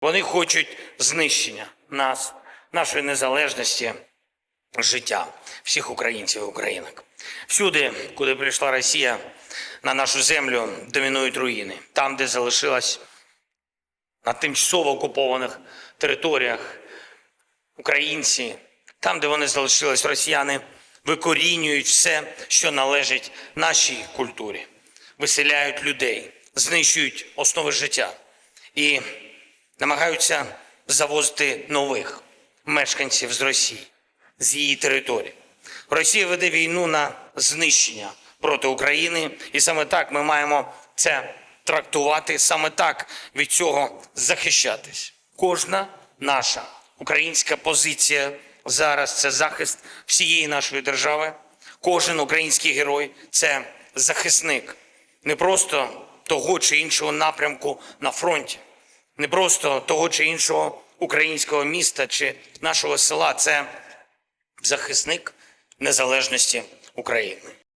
Вони хочуть знищення нас, нашої незалежності, життя всіх українців і українок. Всюди, куди прийшла Росія, на нашу землю домінують руїни. Там, де залишилась на тимчасово окупованих територіях українці, там, де вони залишились, росіяни викорінюють все, що належить нашій культурі, виселяють людей, знищують основи життя і намагаються завозити нових мешканців з Росії, з її території. Росія веде війну на знищення проти України, і саме так ми маємо це трактувати, саме так від цього захищатись. Кожна наша українська позиція зараз це захист всієї нашої держави. Кожен український герой це захисник не просто того чи іншого напрямку на фронті, не просто того чи іншого українського міста чи нашого села. Це захисник незалежності України.